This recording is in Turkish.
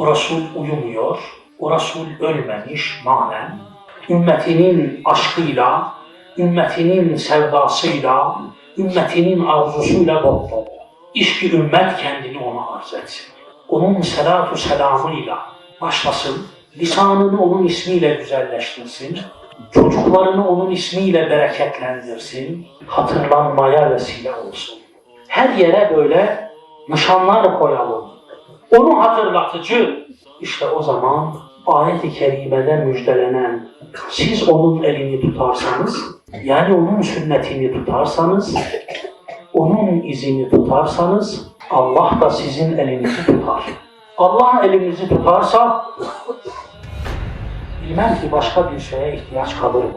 O Resul uyumuyor, o Resul ölmemiş manen. Ümmetinin aşkıyla, ümmetinin sevdasıyla, ümmetinin arzusuyla dolu. İş ümmet kendini ona arz etsin. Onun selatu selamıyla başlasın, lisanını onun ismiyle güzelleştirsin, çocuklarını onun ismiyle bereketlendirsin, hatırlanmaya vesile olsun. Her yere böyle nişanlar koyalım, onu hatırlatıcı. İşte o zaman ayet-i kerimede müjdelenen siz onun elini tutarsanız yani onun sünnetini tutarsanız onun izini tutarsanız Allah da sizin elinizi tutar. Allah elinizi tutarsa bilmem ki başka bir şeye ihtiyaç kalır mı?